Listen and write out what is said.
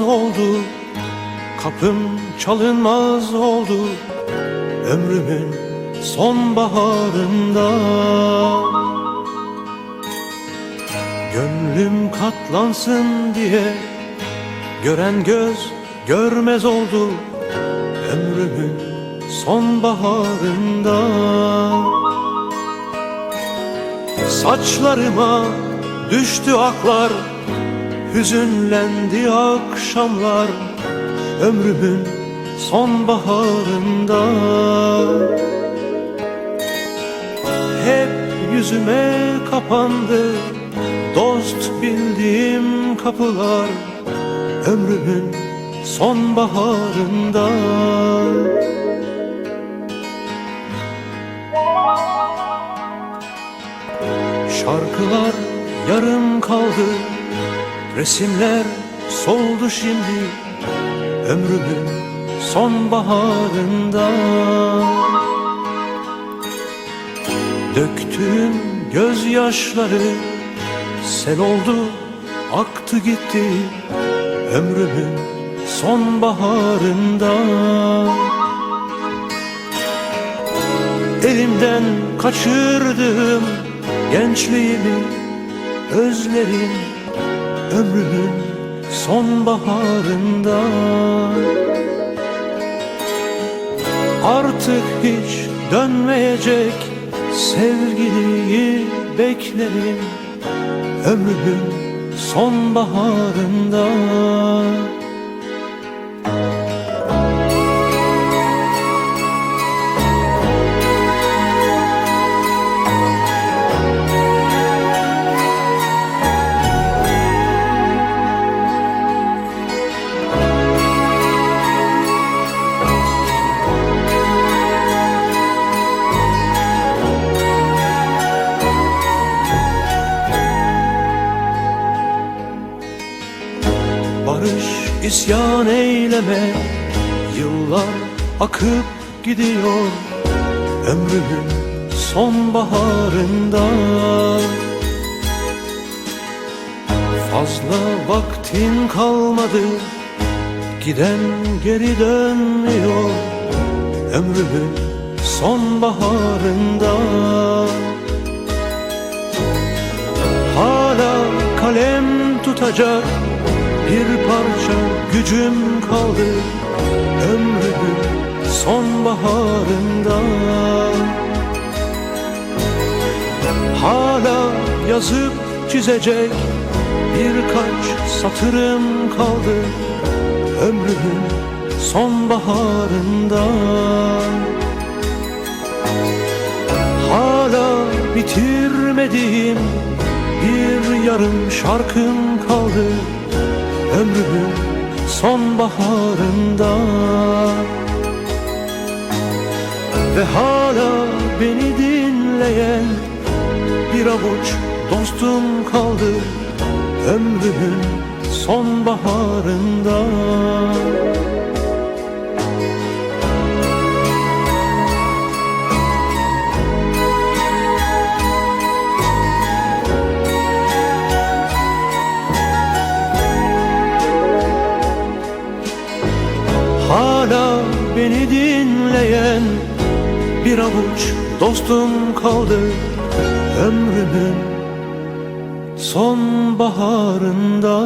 oldu Kapım çalınmaz oldu. Ömrümün sonbaharında Gönlüm katlansın diye Gören göz görmez oldu. Ömrümün sonbaharında Saçlarıma düştü aklar Hüzünlendi akşamlar Ömrümün sonbaharında. Hep yüzüme kapandı Dost bildiğim kapılar Ömrümün sonbaharında. Şarkılar yarım kaldı Resimler soldu şimdi Ömrümün sonbaharında. Döktüğüm gözyaşları Sel oldu aktı gitti Ömrümün sonbaharında. Elimden kaçırdığım gençliğimi özlerim ömrümün sonbaharında. Artık hiç dönmeyecek sevgiliyi beklerim ömrümün sonbaharında isyan eyleme. Yıllar akıp gidiyor Ömrümün sonbaharında. Fazla vaktin kalmadı Giden geri dönmüyor Ömrümün sonbaharında. Hala kalem tutacak bir parça gücüm kaldı Ömrümün sonbaharında. Hala yazıp çizecek birkaç satırım kaldı Ömrümün sonbaharında. Hala bitirmediğim bir yarım şarkım kaldı Ömrümün sonbaharında. Ve hala beni dinleyen bir avuç dostum kaldı Ömrümün sonbaharında dinleyen bir avuç dostum kaldı Ömrümün sonbaharında